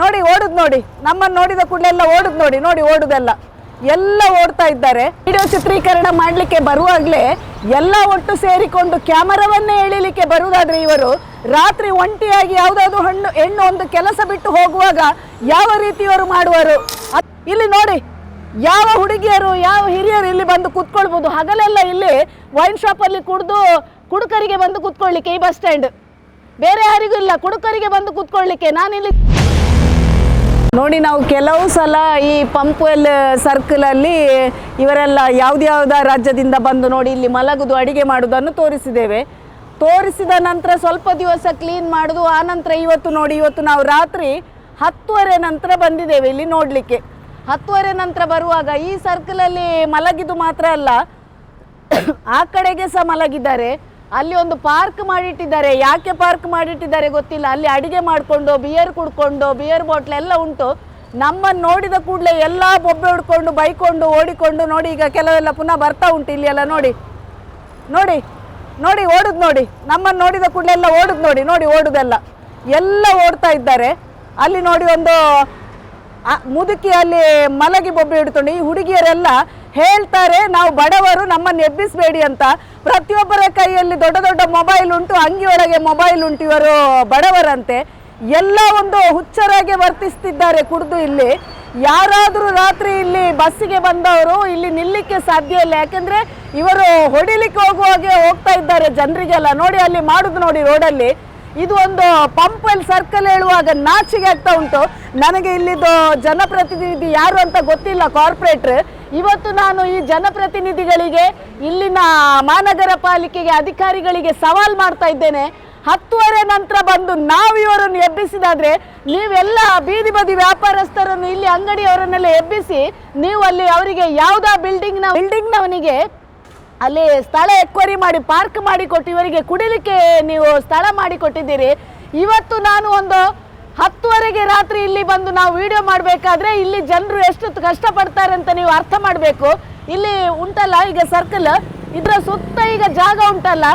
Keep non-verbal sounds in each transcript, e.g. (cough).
ನೋಡಿ ಓಡುದ್ ನೋಡಿ. ನಮ್ಮನ್ನು ನೋಡಿದ ಕೂಡಲೇ ಎಲ್ಲ ಓಡುದ್ ನೋಡಿ ನೋಡಿ ಓಡುದೆಲ್ಲ. ಎಲ್ಲ ಓಡ್ತಾ ಇದ್ದಾರೆ. ವಿಡಿಯೋ ಚಿತ್ರೀಕರಣ ಮಾಡಲಿಕ್ಕೆ ಬರುವಾಗಲೇ ಎಲ್ಲ ಒಟ್ಟು ಸೇರಿಕೊಂಡು ಕ್ಯಾಮರಾವನ್ನೇ ಎಳಿಲಿಕ್ಕೆ ಬರುವುದಾದ್ರೆ ಇವರು ರಾತ್ರಿ ಒಂಟಿಯಾಗಿ ಯಾವುದಾದ್ರು ಹಣ್ಣು, ಹೆಣ್ಣು ಒಂದು ಕೆಲಸ ಬಿಟ್ಟು ಹೋಗುವಾಗ ಯಾವ ರೀತಿ ಇವರು ಮಾಡುವರು? ಇಲ್ಲಿ ನೋಡಿ, ಯಾವ ಹುಡುಗಿಯರು, ಯಾವ ಹಿರಿಯರು ಇಲ್ಲಿ ಬಂದು ಕೂತ್ಕೊಳ್ಬೋದು? ಹಗಲೆಲ್ಲ ಇಲ್ಲಿ ವೈನ್ ಶಾಪಲ್ಲಿ ಕುಡಿದು ಕುಡುಕರಿಗೆ ಬಂದು ಕೂತ್ಕೊಳ್ಳಿಕ್ಕೆ ಈ ಬಸ್ ಸ್ಟ್ಯಾಂಡ್. ಬೇರೆ ಯಾರಿಗೂ ಇಲ್ಲ, ಕುಡುಕರಿಗೆ ಬಂದು ಕೂತ್ಕೊಳ್ಳಿಕ್ಕೆ. ನಾನಿಲ್ಲಿ ನೋಡಿ, ನಾವು ಕೆಲವು ಸಲ ಈ ಪಂಪ್ವೆಲ್ ಸರ್ಕಲಲ್ಲಿ ಇವರೆಲ್ಲ ಯಾವ್ದ್ಯಾವ್ದ ರಾಜ್ಯದಿಂದ ಬಂದು ನೋಡಿ ಇಲ್ಲಿ ಮಲಗುದು, ಅಡಿಗೆ ಮಾಡುವುದನ್ನು ತೋರಿಸಿದ್ದೇವೆ. ತೋರಿಸಿದ ನಂತರ ಸ್ವಲ್ಪ ದಿವಸ ಕ್ಲೀನ್ ಮಾಡುದು, ಆ ನಂತರ ಇವತ್ತು ನೋಡಿ, ಇವತ್ತು ನಾವು ರಾತ್ರಿ ಹತ್ತುವರೆ ನಂತರ ಬಂದಿದ್ದೇವೆ ಇಲ್ಲಿ ನೋಡಲಿಕ್ಕೆ. ಹತ್ತುವರೆ ನಂತರ ಬರುವಾಗ ಈ ಸರ್ಕಲಲ್ಲಿ ಮಲಗಿದು ಮಾತ್ರ ಅಲ್ಲ, ಆ ಕಡೆಗೆ ಸಹ ಮಲಗಿದ್ದಾರೆ. ಅಲ್ಲಿ ಒಂದು ಪಾರ್ಕ್ ಮಾಡಿಟ್ಟಿದ್ದಾರೆ. ಯಾಕೆ ಪಾರ್ಕ್ ಮಾಡಿಟ್ಟಿದ್ದಾರೆ ಗೊತ್ತಿಲ್ಲ. ಅಲ್ಲಿ ಅಡಿಗೆ ಮಾಡಿಕೊಂಡು ಬಿಯರ್ ಕುಡ್ಕೊಂಡು ಬಿಯರ್ ಬಾಟ್ಲ್ ಎಲ್ಲ ಉಂಟು. ನಮ್ಮನ್ನು ನೋಡಿದ ಕೂಡಲೇ ಎಲ್ಲ ಬೊಬ್ಬೆ ಹುಡ್ಕೊಂಡು ಬೈಕೊಂಡು, ಓಡಿಕೊಂಡು ನೋಡಿ, ಈಗ ಕೆಲವೆಲ್ಲ ಪುನಃ ಬರ್ತಾ ಉಂಟು ಇಲ್ಲಿ ಎಲ್ಲ ನೋಡಿ. ನೋಡಿ ನೋಡಿ, ಓಡುದು ನೋಡಿ. ನಮ್ಮನ್ನು ನೋಡಿದ ಕೂಡಲೇ ಎಲ್ಲ ಓಡುದು ನೋಡಿ ನೋಡಿ, ಓಡುದೆಲ್ಲ. ಎಲ್ಲ ಓಡ್ತಾ ಇದ್ದಾರೆ. ಅಲ್ಲಿ ನೋಡಿ ಒಂದು ಮುದುಕಿ ಅಲ್ಲಿ ಮಲಗಿ ಬೊಬ್ಬೆ ಹಿಡ್ಕೊಂಡು, ಈ ಹುಡುಗಿಯರೆಲ್ಲ ಹೇಳ್ತಾರೆ, ನಾವು ಬಡವರು, ನಮ್ಮನ್ನು ಎಬ್ಬಿಸಬೇಡಿ ಅಂತ. ಪ್ರತಿಯೊಬ್ಬರ ಕೈಯಲ್ಲಿ ದೊಡ್ಡ ದೊಡ್ಡ ಮೊಬೈಲ್ ಉಂಟು, ಅಂಗಿಯೊಳಗೆ ಮೊಬೈಲ್ ಉಂಟು ಇವರು ಬಡವರಂತೆ. ಎಲ್ಲ ಒಂದು ಹುಚ್ಚರಾಗಿ ವರ್ತಿಸ್ತಿದ್ದಾರೆ ಕುಡಿದು ಇಲ್ಲಿ. ಯಾರಾದರೂ ರಾತ್ರಿ ಇಲ್ಲಿ ಬಸ್ಸಿಗೆ ಬಂದವರು ಇಲ್ಲಿ ನಿಲ್ಲಿಕ್ಕೆ ಸಾಧ್ಯ ಇಲ್ಲ. ಯಾಕೆಂದರೆ ಇವರು ಹೊಡಿಲಿಕ್ಕೆ ಹೋಗುವಾಗೆ ಹೋಗ್ತಾ ಇದ್ದಾರೆ ಜನರಿಗೆಲ್ಲ. ನೋಡಿ, ಅಲ್ಲಿ ಮಾಡುದು ನೋಡಿ ರೋಡಲ್ಲಿ. ಇದು ಒಂದು ಪಂಪಲ್ಲಿ ಸರ್ಕಲ್ ಹೇಳುವಾಗ ನಾಚಿಗೆ ಆಗ್ತಾ ಉಂಟು. ನನಗೆ ಇಲ್ಲಿದ್ದು ಜನಪ್ರತಿನಿಧಿ ಯಾರು ಅಂತ ಗೊತ್ತಿಲ್ಲ ಕಾರ್ಪೊರೇಟ್ರ್ ಇವತ್ತು ನಾನು ಈ ಜನಪ್ರತಿನಿಧಿಗಳಿಗೆ, ಇಲ್ಲಿನ ಮಹಾನಗರ ಪಾಲಿಕೆಗೆ ಅಧಿಕಾರಿಗಳಿಗೆ ಸವಾಲ್ ಮಾಡ್ತಾ ಇದ್ದೇನೆ. ಹತ್ತುವರೆ ನಂತರ ಬಂದು ನಾವು ಇವರನ್ನು ಎಬ್ಬಿಸಿದಾದ್ರೆ, ನೀವೆಲ್ಲ ಬೀದಿ ಬದಿ ವ್ಯಾಪಾರಸ್ಥರನ್ನು ಇಲ್ಲಿ ಅಂಗಡಿಯವರನ್ನೆಲ್ಲ ಎಬ್ಬಿಸಿ, ನೀವು ಅಲ್ಲಿ ಅವರಿಗೆ ಯಾವುದಾ ಬಿಲ್ಡಿಂಗ್ನ ಬಿಲ್ಡಿಂಗ್ನವನಿಗೆ ಅಲ್ಲಿ ಸ್ಥಳ ಎಕ್ವರಿ ಮಾಡಿ ಪಾರ್ಕ್ ಮಾಡಿ ಕೊಟ್ಟು ಇವರಿಗೆ ಕುಡಿಲಿಕ್ಕೆ ನೀವು ಸ್ಥಳ ಮಾಡಿ ಕೊಟ್ಟಿದ್ದೀರಿ. ಇವತ್ತು ನಾನು ಒಂದು ಹತ್ತುವರೆಗೆ ರಾತ್ರಿ ಇಲ್ಲಿ ಬಂದು ನಾವು ವಿಡಿಯೋ ಮಾಡಬೇಕಾದ್ರೆ ಇಲ್ಲಿ ಜನರು ಎಷ್ಟು ಕಷ್ಟಪಡ್ತಾರೆ ಅಂತ ನೀವು ಅರ್ಥ ಮಾಡಬೇಕು. ಇಲ್ಲಿ ಉಂಟಲ್ಲ ಈಗ ಸರ್ಕಲ್ ಇದರ ಸುತ್ತ ಈಗ ಜಾಗ ಉಂಟಲ್ಲ.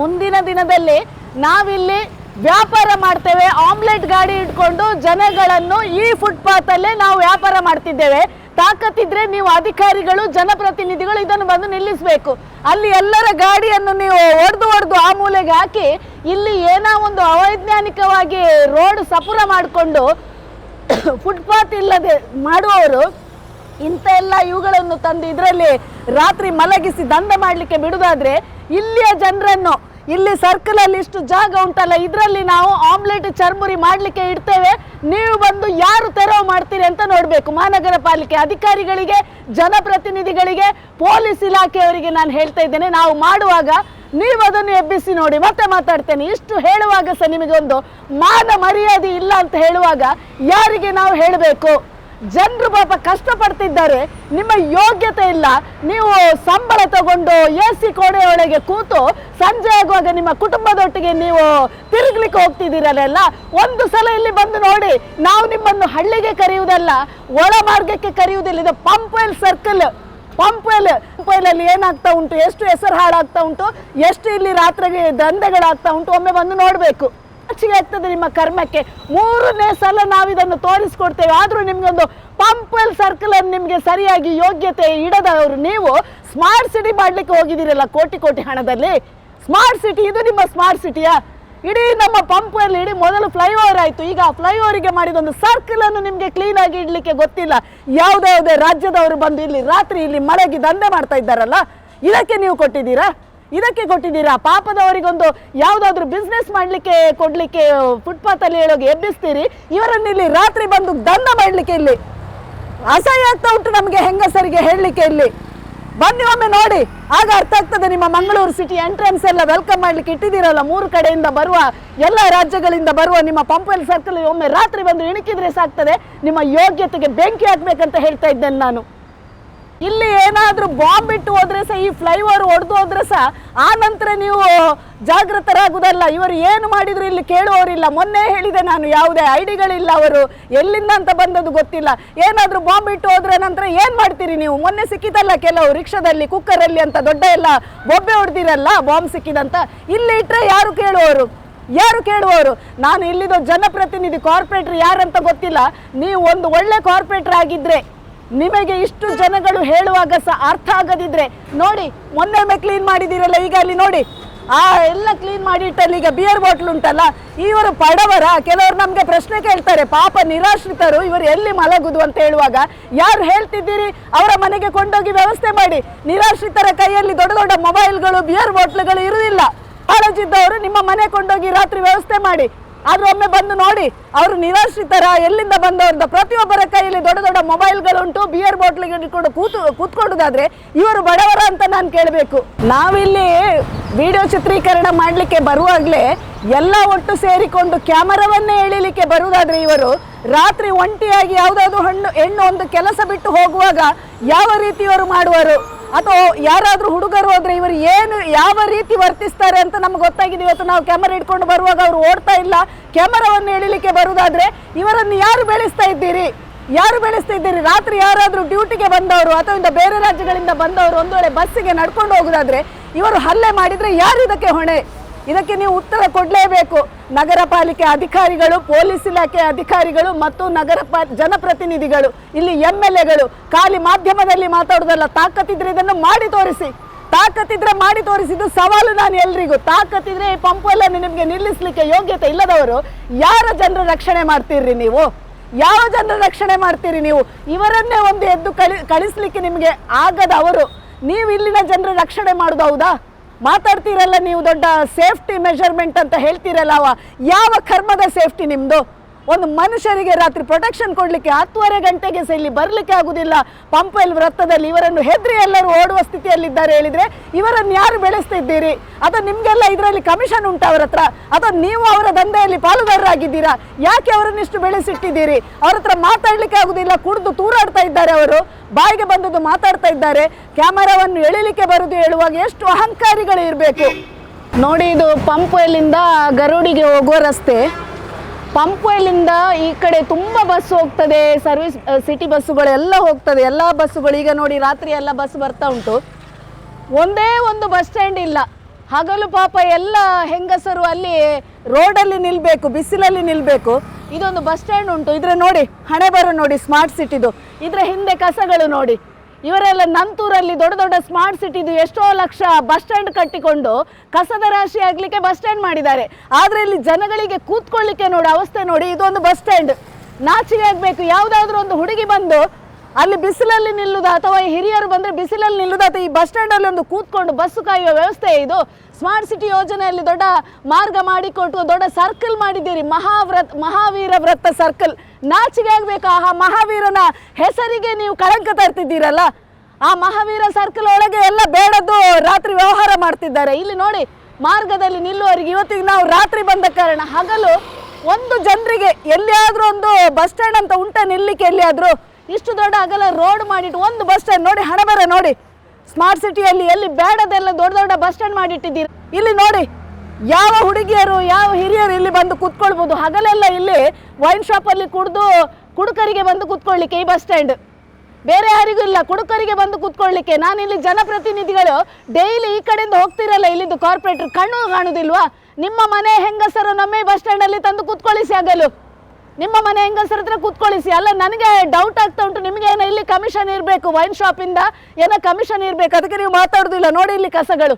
ಮುಂದಿನ ದಿನದಲ್ಲಿ ನಾವಿಲ್ಲಿ ವ್ಯಾಪಾರ ಮಾಡ್ತೇವೆ. ಆಮ್ಲೆಟ್ ಗಾಡಿ ಇಟ್ಕೊಂಡು ಜನಗಳನ್ನು ಈ ಫುಟ್ಪಾತ್ ಅಲ್ಲೇ ನಾವು ವ್ಯಾಪಾರ ಮಾಡ್ತಿದ್ದೇವೆ. ತಾಕತ್ತಿದ್ರೆ ನೀವು ಅಧಿಕಾರಿಗಳು, ಜನಪ್ರತಿನಿಧಿಗಳು ಇದನ್ನು ಬಂದು ನಿಲ್ಲಿಸಬೇಕು. ಅಲ್ಲಿ ಎಲ್ಲರ ಗಾಡಿಯನ್ನು ನೀವು ಒಡೆದು ಒಡೆದು ಆ ಮೂಲೆಗೆ ಹಾಕಿ, ಇಲ್ಲಿ ಏನೋ ಒಂದು ಅವೈಜ್ಞಾನಿಕವಾಗಿ ರೋಡ್ ಸಪುರ ಮಾಡಿಕೊಂಡು (coughs) ಫುಟ್ಪಾತ್ ಇಲ್ಲದೆ ಮಾಡುವವರು, ಇಂಥ ಎಲ್ಲ ಇವುಗಳನ್ನು ತಂದು ಇದರಲ್ಲಿ ರಾತ್ರಿ ಮಲಗಿಸಿ ದಂಧ ಮಾಡಲಿಕ್ಕೆ ಬಿಡುದಾದ್ರೆ, ಇಲ್ಲಿಯ ಜನರನ್ನು ಇಲ್ಲಿ ಸರ್ಕಲ್ ಅಲ್ಲಿ ಇಷ್ಟು ಜಾಗ ಉಂಟಲ್ಲ, ಇದರಲ್ಲಿ ನಾವು ಆಮ್ಲೆಟ್ ಚರ್ಮುರಿ ಮಾಡಲಿಕ್ಕೆ ಇಡ್ತೇವೆ. ನೀವು ಬಂದು ಯಾರು ತೆರವು ಮಾಡ್ತೀರಿ ಅಂತ ನೋಡಬೇಕು. ಮಹಾನಗರ ಪಾಲಿಕೆ ಅಧಿಕಾರಿಗಳಿಗೆ, ಜನಪ್ರತಿನಿಧಿಗಳಿಗೆ, ಪೊಲೀಸ್ ಇಲಾಖೆಯವರಿಗೆ ನಾನು ಹೇಳ್ತಾ ಇದ್ದೇನೆ. ನಾವು ಮಾಡುವಾಗ ನೀವು ಅದನ್ನು ಎಬ್ಬಿಸಿ ನೋಡಿ, ಮತ್ತೆ ಮಾತಾಡ್ತೇನೆ. ಇಷ್ಟು ಹೇಳುವಾಗ ಸಹ ನಿಮಗೊಂದು ಮಾನ ಮರ್ಯಾದೆ ಇಲ್ಲ ಅಂತ ಹೇಳುವಾಗ ಯಾರಿಗೆ ನಾವು ಹೇಳಬೇಕು? ಜನರು ಪಾಪ ಕಷ್ಟಪಡ್ತಿದ್ದಾರೆ. ನಿಮ್ಮ ಯೋಗ್ಯತೆ ಇಲ್ಲ. ನೀವು ಸಂಬಳ ತಗೊಂಡು ಎ ಸಿ ಕೋಣೆಯೊಳಗೆ ಕೂತು ಸಂಜೆ ಆಗುವಾಗ ನಿಮ್ಮ ಕುಟುಂಬದೊಟ್ಟಿಗೆ ನೀವು ತಿರುಗ್ಲಿಕ್ಕೆ ಹೋಗ್ತಿದ್ದೀರಲ್ಲ ಒಂದು ಸಲ ಇಲ್ಲಿ ಬಂದು ನೋಡಿ, ನಾವು ನಿಮ್ಮನ್ನು ಹಳ್ಳಿಗೆ ಕರೆಯುವುದಲ್ಲ, ಒಳ ಮಾರ್ಗಕ್ಕೆ ಕರೆಯುವುದಿಲ್ಲ. ಇದು ಪಂಪ್ವೆಲ್ ಸರ್ಕಲ್ ಪಂಪ್ವೆಲ್ ಪಂಪ್ವೆಲ್ ಅಲ್ಲಿ ಏನಾಗ್ತಾ ಉಂಟು? ಎಷ್ಟು ಹೆಸರು ಹಾಳಾಗ್ತಾ ಉಂಟು? ಎಷ್ಟು ಇಲ್ಲಿ ರಾತ್ರಿಗೆ ದಂಧೆಗಳಾಗ್ತಾ ಉಂಟು? ಒಮ್ಮೆ ಬಂದು ನೋಡಬೇಕು. ನಾಚಿಕೆ ಆಗ್ತದೆ ನಿಮ್ಮ ಕರ್ಮಕ್ಕೆ. ಮೂರನೇ ಸಲ ನಾವು ಇದನ್ನು ತೋರಿಸ್ಕೊಡ್ತೇವೆ. ಆದರೂ ನಿಮ್ಗೊಂದು ಪಂಪಲ್ ಸರ್ಕಲ್ ಅನ್ನು ನಿಮಗೆ ಸರಿಯಾಗಿ ಯೋಗ್ಯತೆ ಇಡದವರು ನೀವು ಸ್ಮಾರ್ಟ್ ಸಿಟಿ ಮಾಡಲಿಕ್ಕೆ ಹೋಗಿದ್ದೀರಲ್ಲ ಕೋಟಿ ಕೋಟಿ ಹಣದಲ್ಲಿ. ಸ್ಮಾರ್ಟ್ ಸಿಟಿ ಇದು ನಿಮ್ಮ ಸ್ಮಾರ್ಟ್ ಸಿಟಿಯಾ ಇಡೀ ನಮ್ಮ ಪಂಪಲ್ಲಿ ಇಡೀ ಮೊದಲು ಫ್ಲೈಓವರ್ ಆಯಿತು. ಈಗ ಆ ಫ್ಲೈಓವರಿಗೆ ಮಾಡಿದೊಂದು ಸರ್ಕಲ್ ಅನ್ನು ನಿಮಗೆ ಕ್ಲೀನ್ ಆಗಿ ಗೊತ್ತಿಲ್ಲ ಗೊತ್ತಿಲ್ಲ. ಯಾವುದೇ ರಾಜ್ಯದವರು ಬಂದು ಇಲ್ಲಿ ರಾತ್ರಿ ಇಲ್ಲಿ ಮಳೆಗೆ ದಂಧೆ ಮಾಡ್ತಾ ಇದ್ದಾರಲ್ಲ, ಇದಕ್ಕೆ ನೀವು ಕೊಟ್ಟಿದ್ದೀರಾ? ಇದಕ್ಕೆ ಕೊಟ್ಟಿದ್ದೀರಾ? ಪಾಪದವರಿಗೊಂದು ಯಾವುದಾದ್ರೂ ಬಿಸ್ನೆಸ್ ಮಾಡಲಿಕ್ಕೆ, ಕೊಡ್ಲಿಕ್ಕೆ ಫುಟ್ಪಾತ್ ಅಲ್ಲಿ ಹೇಳೋಗಿ ಎಬ್ಬಿಸ್ತೀರಿ? ಇವರನ್ನು ಇಲ್ಲಿ ರಾತ್ರಿ ಬಂದು ದಂಡ ಮಾಡಲಿಕ್ಕೆ ಇಲ್ಲಿ. ಅಸಹ್ಯ ಆಗ್ತಾ ಉಂಟು ನಮಗೆ ಹೆಂಗಸರಿಗೆ ಹೇಳಲಿಕ್ಕೆ ಇಲ್ಲಿ. ಬನ್ನಿ ಒಮ್ಮೆ ನೋಡಿ. ಆಗ ಅರ್ಥ ಆಗ್ತದೆ, ನಿಮ್ಮ ಮಂಗಳೂರು ಸಿಟಿ ಎಂಟ್ರೆನ್ಸ್ ಎಲ್ಲ ವೆಲ್ಕಮ್ ಮಾಡ್ಲಿಕ್ಕೆ ಇಟ್ಟಿದ್ದೀರಲ್ಲ? ಮೂರು ಕಡೆಯಿಂದ ಬರುವ, ಎಲ್ಲ ರಾಜ್ಯಗಳಿಂದ ಬರುವ ನಿಮ್ಮ ಪಂಪಲ್ ಸರ್ಕಲ್ ಒಮ್ಮೆ ರಾತ್ರಿ ಬಂದು ಇಣುಕಿದ್ರೆ ಸಾಕ್ತದೆ. ನಿಮ್ಮ ಯೋಗ್ಯತೆಗೆ ಬೆಂಕಿ ಹಾಕ್ಬೇಕಂತ ಹೇಳ್ತಾ ಇದ್ದೇನೆ ನಾನು. ಇಲ್ಲಿ ಏನಾದರೂ ಬಾಂಬ್ ಇಟ್ಟು ಹೋದ್ರೆ ಸಹ, ಈ ಫ್ಲೈಓವರ್ ಒಡೆದು ಹೋದ್ರೆ ಸಹ, ಆ ನಂತರ ನೀವು ಜಾಗೃತರಾಗುವುದಲ್ಲ ಇವರು ಏನು ಮಾಡಿದ್ರು ಇಲ್ಲಿ ಕೇಳುವವರಿಲ್ಲ. ಮೊನ್ನೆ ಹೇಳಿದೆ ನಾನು, ಯಾವುದೇ ಐಡಿಗಳಿಲ್ಲ ಅವರು. ಎಲ್ಲಿಂದ ಅಂತ ಬಂದದ್ದು ಗೊತ್ತಿಲ್ಲ. ಏನಾದರೂ ಬಾಂಬ್ ಇಟ್ಟು ಹೋದ್ರೆ ನಂತರ ಏನು ಮಾಡ್ತೀರಿ ನೀವು? ಮೊನ್ನೆ ಸಿಕ್ಕಿದಲ್ಲ ಕೆಲವು ರಿಕ್ಷಾದಲ್ಲಿ, ಕುಕ್ಕರಲ್ಲಿ ಅಂತ ದೊಡ್ಡ ಎಲ್ಲ ಬೊಬ್ಬೆ ಹೊಡೆದಿರಲ್ಲ, ಬಾಂಬ್ ಸಿಕ್ಕಿದಂತ. ಇಲ್ಲಿ ಇಟ್ಟರೆ ಯಾರು ಕೇಳುವವರು? ಯಾರು ಕೇಳುವವರು? ನಾನು ಇಲ್ಲಿದ್ದು ಜನಪ್ರತಿನಿಧಿ, ಕಾರ್ಪೊರೇಟರ್ ಯಾರಂತ ಗೊತ್ತಿಲ್ಲ. ನೀವು ಒಂದು ಒಳ್ಳೆ ಕಾರ್ಪೊರೇಟರ್ ಆಗಿದ್ರೆ ನಿಮಗೆ ಇಷ್ಟು ಜನಗಳು ಹೇಳುವಾಗ ಸಹ ಅರ್ಥ ಆಗದಿದ್ರೆ ನೋಡಿ, ಮೊನ್ನೆ ಕ್ಲೀನ್ ಮಾಡಿದಿರಲ್ಲ ಈಗ ಅಲ್ಲಿ ನೋಡಿ. ಆ, ಎಲ್ಲ ಕ್ಲೀನ್ ಮಾಡಿ ಇಟ್ಟಲ್ಲಿ ಈಗ ಬಿಯರ್ ಬಾಟ್ಲ್ ಉಂಟಲ್ಲ, ಇವರು ಪಡವರ, ಕೆಲವರು ನಮಗೆ ಪ್ರಶ್ನೆ ಕೇಳ್ತಾರೆ, ಪಾಪ ನಿರಾಶ್ರಿತರು, ಇವರು ಎಲ್ಲಿ ಮಲಗುದು ಅಂತ ಹೇಳುವಾಗ, ಯಾರು ಹೇಳ್ತಿದ್ದೀರಿ? ಅವರ ಮನೆಗೆ ಕೊಂಡೋಗಿ ವ್ಯವಸ್ಥೆ ಮಾಡಿ. ನಿರಾಶ್ರಿತರ ಕೈಯಲ್ಲಿ ದೊಡ್ಡ ದೊಡ್ಡ ಮೊಬೈಲ್ಗಳು ಬಿಯರ್ ಬಾಟ್ಲುಗಳು ಇರುವುದಿಲ್ಲ. ಕಾಳಜಿದ್ದವರು ನಿಮ್ಮ ಮನೆ ಕೊಂಡೋಗಿ ರಾತ್ರಿ ವ್ಯವಸ್ಥೆ ಮಾಡಿ. ಆದ್ರೆ ಒಮ್ಮೆ ಬಂದು ನೋಡಿ, ಅವರು ನಿರಾಶ್ರಿತರ, ಎಲ್ಲಿಂದ ಬಂದವ್ರದ? ಪ್ರತಿಯೊಬ್ಬರ ಕೈಯಲ್ಲಿ ದೊಡ್ಡ ದೊಡ್ಡ ಮೊಬೈಲ್ಗಳುಂಟು ಬಿಯರ್ ಬಾಟ್ಲಿಗೆ ಇಟ್ಕೊಂಡು ಕೂತು ಕೂತ್ಕೊಂಡುದಾದ್ರೆ ಇವರು ಬಡವರ ಅಂತ ನಾನು ಕೇಳಬೇಕು. ನಾವಿಲ್ಲಿ ವಿಡಿಯೋ ಚಿತ್ರೀಕರಣ ಮಾಡಲಿಕ್ಕೆ ಬರುವಾಗಲೇ ಎಲ್ಲ ಒಟ್ಟು ಸೇರಿಕೊಂಡು ಕ್ಯಾಮರಾವನ್ನೇ ಎಳಿಲಿಕ್ಕೆ ಬರುವುದಾದ್ರೆ ಇವರು ರಾತ್ರಿ ಒಂಟಿಯಾಗಿ ಯಾವುದಾದ್ರು ಹಣ್ಣು ಹೆಣ್ಣು ಒಂದು ಕೆಲಸ ಬಿಟ್ಟು ಹೋಗುವಾಗ ಯಾವ ರೀತಿ ಇವರು ಮಾಡುವರು? ಅಥವಾ ಯಾರಾದರೂ ಹುಡುಗರು ಹೋದ್ರೆ ಇವರು ಏನು ಯಾವ ರೀತಿ ವರ್ತಿಸ್ತಾರೆ ಅಂತ ನಮ್ಗೆ ಗೊತ್ತಾಗಿದೆ. ಇವತ್ತು ನಾವು ಕ್ಯಾಮರಾ ಇಟ್ಕೊಂಡು ಬರುವಾಗ ಅವರು ಓಡ್ತಾ ಇಲ್ಲ. ಕ್ಯಾಮರಾವನ್ನು ಎಳಿಲಿಕ್ಕೆ ಬರುವುದಾದ್ರೆ ಇವರನ್ನು ಯಾರು ಬೆಳೆಸ್ತಾ ಇದ್ದೀರಿ? ಯಾರು ಬೆಳೆಸ್ತಾ ಇದ್ದೀರಿ? ರಾತ್ರಿ ಯಾರಾದರೂ ಡ್ಯೂಟಿಗೆ ಬಂದವರು ಅಥವಾ ಬೇರೆ ರಾಜ್ಯಗಳಿಂದ ಬಂದವರು ಒಂದು ವೇಳೆ ಬಸ್ಸಿಗೆ ನಡ್ಕೊಂಡು ಹೋಗುದಾದ್ರೆ ಇವರು ಹಲ್ಲೆ ಮಾಡಿದ್ರೆ ಯಾರು ಇದಕ್ಕೆ ಹೊಣೆ? ಇದಕ್ಕೆ ನೀವು ಉತ್ತರ ಕೊಡಲೇಬೇಕು. ನಗರ ಪಾಲಿಕೆ ಅಧಿಕಾರಿಗಳು, ಪೊಲೀಸ್ ಇಲಾಖೆ ಅಧಿಕಾರಿಗಳು ಮತ್ತು ನಗರ ಪಾ, ಜನಪ್ರತಿನಿಧಿಗಳು, ಇಲ್ಲಿ ಎಂ ಎಲ್ ಎಗಳು, ಖಾಲಿ ಮಾಧ್ಯಮದಲ್ಲಿ ಮಾತಾಡೋದಲ್ಲ, ತಾಕತ್ತಿದ್ರೆ ಇದನ್ನು ಮಾಡಿ ತೋರಿಸಿ. ತಾಕತ್ತಿದ್ರೆ ಮಾಡಿ ತೋರಿಸಿದ್ದು ಸವಾಲು ನಾನು ಎಲ್ರಿಗೂ. ತಾಕತ್ತಿದ್ರೆ ಈ ಪಂಪುಗಳನ್ನು ನಿಮಗೆ ನಿಲ್ಲಿಸಲಿಕ್ಕೆ ಯೋಗ್ಯತೆ ಇಲ್ಲದವರು ಯಾರ ಜನರ ರಕ್ಷಣೆ ಮಾಡ್ತೀರಿ ನೀವು? ಯಾವ ಜನರ ರಕ್ಷಣೆ ಮಾಡ್ತೀರಿ ನೀವು? ಇವರನ್ನೇ ಒಂದು ಎದ್ದು ಕಳಿ, ಕಳಿಸ್ಲಿಕ್ಕೆ ನಿಮಗೆ ಆಗದವರು. ನೀವು ಇಲ್ಲಿನ ಜನರ ರಕ್ಷಣೆ ಮಾಡೋದು ಮಾತಾಡ್ತೀರಲ್ಲ ನೀವು ದೊಡ್ಡ ಸೇಫ್ಟಿ ಮೆಷರ್ಮೆಂಟ್ ಅಂತ ಹೇಳ್ತೀರಲ್ಲ ಯಾವ ಕರ್ಮದ ಸೇಫ್ಟಿ ನಿಮ್ದು? ಒಂದು ಮನುಷ್ಯರಿಗೆ ರಾತ್ರಿ ಪ್ರೊಟೆಕ್ಷನ್ ಕೊಡಲಿಕ್ಕೆ ಹತ್ತುವರೆ ಗಂಟೆಗೆ ಸಹ ಇಲ್ಲಿ ಬರಲಿಕ್ಕೆ ಆಗುದಿಲ್ಲ. ಪಂಪೆಲ್ ವೃತ್ತದಲ್ಲಿ ಇವರನ್ನು ಹೆದ್ರಿ ಎಲ್ಲರೂ ಓಡುವ ಸ್ಥಿತಿಯಲ್ಲಿದ್ದಾರೆ ಹೇಳಿದ್ರೆ ಇವರನ್ನು ಯಾರು ಬೆಳೆಸ್ತಿದ್ದೀರಿ ಅಥವಾ ನಿಮ್ಗೆಲ್ಲ ಇದರಲ್ಲಿ ಕಮಿಷನ್ ಉಂಟು ಅವರ ಹತ್ರ? ಅಥವಾ ನೀವು ಅವರ ದಂಧೆಯಲ್ಲಿ ಪಾಲುದಾರರಾಗಿದ್ದೀರಾ? ಯಾಕೆ ಅವರನ್ನು ಇಷ್ಟು ಬೆಳೆಸಿಟ್ಟಿದ್ದೀರಿ? ಅವರ ಹತ್ರ ಮಾತಾಡ್ಲಿಕ್ಕೆ ಆಗುದಿಲ್ಲ, ಕುಡಿದು ತೂರಾಡ್ತಾ ಇದ್ದಾರೆ ಅವರು. ಬಾಯಿಗೆ ಬಂದದ್ದು ಮಾತಾಡ್ತಾ ಇದ್ದಾರೆ. ಕ್ಯಾಮರಾವನ್ನು ಎಳಿಲಿಕ್ಕೆ ಬರುದು ಹೇಳುವಾಗ ಎಷ್ಟು ಅಹಂಕಾರಿಗಳು ಇರಬೇಕು. ನೋಡಿ, ಇದು ಪಂಪೆಲ್ಲಿಂದ ಗರುಡಿಗೆ ಹೋಗುವ ರಸ್ತೆ. ಪಂಪೆಲ್ಲಿಂದ ಈ ಕಡೆ ತುಂಬ ಬಸ್ ಹೋಗ್ತದೆ, ಸರ್ವಿಸ್ ಸಿಟಿ ಬಸ್ಸುಗಳೆಲ್ಲ ಹೋಗ್ತದೆ, ಎಲ್ಲ ಬಸ್ಸುಗಳು. ಈಗ ನೋಡಿ ರಾತ್ರಿ ಎಲ್ಲ ಬಸ್ ಬರ್ತಾ ಉಂಟು. ಒಂದೇ ಒಂದು ಬಸ್ ಸ್ಟ್ಯಾಂಡ್ ಇಲ್ಲ. ಹಗಲು ಪಾಪ ಎಲ್ಲ ಹೆಂಗಸರು ಅಲ್ಲಿ ರೋಡಲ್ಲಿ ನಿಲ್ಬೇಕು, ಬಿಸಿಲಲ್ಲಿ ನಿಲ್ಬೇಕು. ಇದೊಂದು ಬಸ್ ಸ್ಟ್ಯಾಂಡ್ ಉಂಟು. ಇದ್ರೆ ನೋಡಿ ಹಣೆ ಬರೋ ನೋಡಿ, ಸ್ಮಾರ್ಟ್ ಸಿಟಿದು. ಇದ್ರ ಹಿಂದೆ ಕಸಗಳು ನೋಡಿ. ಇವರೆಲ್ಲ ನಂತೂರಲ್ಲಿ ದೊಡ್ಡ ದೊಡ್ಡ ಸ್ಮಾರ್ಟ್ ಸಿಟಿದು ಎಷ್ಟೋ ಲಕ್ಷ ಬಸ್ ಸ್ಟ್ಯಾಂಡ್ ಕಟ್ಟಿಕೊಂಡು ಕಸದ ರಾಶಿ ಆಗ್ಲಿಕ್ಕೆ ಬಸ್ ಸ್ಟ್ಯಾಂಡ್ ಮಾಡಿದ್ದಾರೆ. ಆದರೆ ಇಲ್ಲಿ ಜನಗಳಿಗೆ ಕೂತ್ಕೊಳ್ಳಿಕ್ಕೆ ನೋಡಿ ಅವಸ್ಥೆ ನೋಡಿ, ಇದೊಂದು ಬಸ್ ಸ್ಟ್ಯಾಂಡ್. ನಾಚಿಗೆ ಆಗ್ಬೇಕು. ಯಾವುದಾದ್ರೂ ಒಂದು ಹುಡುಗಿ ಬಂದು ಅಲ್ಲಿ ಬಿಸಿಲಲ್ಲಿ ನಿಲ್ಲುದ ಅಥವಾ ಹಿರಿಯರು ಬಂದ್ರೆ ಬಿಸಿಲಲ್ಲಿ ನಿಲ್ಲುದ ಅಥವಾ ಈ ಬಸ್ ಸ್ಟ್ಯಾಂಡಲ್ಲಿ ಒಂದು ಕೂತ್ಕೊಂಡು ಬಸ್ಸು ಕಾಯುವ ವ್ಯವಸ್ಥೆ ಇದು. ಸ್ಮಾರ್ಟ್ ಸಿಟಿ ಯೋಜನೆಯಲ್ಲಿ ದೊಡ್ಡ ಮಾರ್ಗ ಮಾಡಿಕೊಟ್ಟು ದೊಡ್ಡ ಸರ್ಕಲ್ ಮಾಡಿದ್ದೀರಿ. ಮಹಾವ್ರತ್, ಮಹಾವೀರ ವೃತ್ತ ಸರ್ಕಲ್ ನಾಚಿಗೆ ಆಗಬೇಕು. ಆ ಮಹಾವೀರನ ಹೆಸರಿಗೆ ನೀವು ಕಳಂಕ ತರ್ತಿದ್ದೀರಲ್ಲ. ಆ ಮಹಾವೀರ ಸರ್ಕಲ್ ಒಳಗೆ ಎಲ್ಲ ಬೇಡದ್ದು ರಾತ್ರಿ ವ್ಯವಹಾರ ಮಾಡ್ತಿದ್ದಾರೆ. ಇಲ್ಲಿ ನೋಡಿ, ಮಾರ್ಗದಲ್ಲಿ ನಿಲ್ಲುವವರಿಗೆ ಇವತ್ತಿಗೆ ನಾವು ರಾತ್ರಿ ಬಂದ ಕಾರಣ ಹಗಲು ಒಂದು ಜನರಿಗೆ ಎಲ್ಲಿಯಾದರೂ ಒಂದು ಬಸ್ ಸ್ಟ್ಯಾಂಡ್ ಅಂತ ಉಂಟ ನಿಲ್ಲಿಕ್ಕೆ ಎಲ್ಲಿಯಾದ್ರೂ ಇಷ್ಟು ದೊಡ್ಡ ಅಗಲ ರೋಡ್ ಮಾಡಿಟ್ಟು ಒಂದು ಬಸ್ ಸ್ಟ್ಯಾಂಡ್ ನೋಡಿ ಹಣಬರ ನೋಡಿ. ಸ್ಮಾರ್ಟ್ ಸಿಟಿಯಲ್ಲಿ ಎಲ್ಲಿ ಬೇಡದೆಲ್ಲ ದೊಡ್ಡ ದೊಡ್ಡ ಬಸ್ ಸ್ಟ್ಯಾಂಡ್ ಮಾಡಿಟ್ಟಿದ್ದೀರಿ. ಇಲ್ಲಿ ನೋಡಿ, ಯಾವ ಹುಡುಗಿಯರು, ಯಾವ ಹಿರಿಯರು ಇಲ್ಲಿ ಬಂದು ಕುತ್ಕೊಳ್ಬೋದು? ಹಗಲೆಲ್ಲ ಇಲ್ಲಿ ವೈನ್ ಶಾಪಲ್ಲಿ ಕುಡಿದು ಕುಡುಕರಿಗೆ ಬಂದು ಕುತ್ಕೊಳ್ಳಿಕ್ಕೆ ಈ ಬಸ್ ಸ್ಟ್ಯಾಂಡ್ ಬೇರೆ ಯಾರಿಗೂ ಇಲ್ಲ, ಕುಡುಕರಿಗೆ ಬಂದು ಕುತ್ಕೊಳ್ಳಿಕ್ಕೆ. ನಾನು ಇಲ್ಲಿ ಜನಪ್ರತಿನಿಧಿಗಳು ಡೈಲಿ ಈ ಕಡೆಯಿಂದ ಹೋಗ್ತಿರಲ್ಲ ಇಲ್ಲಿದ್ದು ಕಾರ್ಪೊರೇಟರ್ ಕಣ್ಣು ಕಾಣುದಿಲ್ವಾ? ನಿಮ್ಮ ಮನೆ ಹೆಂಗಸರು ನಮ್ಮೇ ಬಸ್ ಸ್ಟ್ಯಾಂಡಲ್ಲಿ ತಂದು ಕುತ್ಕೊಳ್ಳಿಸಿ ಆಗಲು ನಿಮ್ಮ ಮನೆ ಹೆಂಗಸರ ಹತ್ರ ಕೂತ್ಕೊಳ್ಳಿಸಿ. ಅಲ್ಲ, ನನಗೆ ಡೌಟ್ ಆಗ್ತಾ ಉಂಟು. ನಿಮಗೆ ಏನೋ ಇಲ್ಲಿ ಕಮಿಷನ್ ಇರಬೇಕು ವೈನ್ ಶಾಪಿಂದ ಏನೋ ಕಮಿಷನ್ ಇರಬೇಕು. ಅದಕ್ಕೆ ನೀವು ಮಾತಾಡೋದಿಲ್ಲ. ನೋಡಿ ಇಲ್ಲಿ ಕಸಗಳು.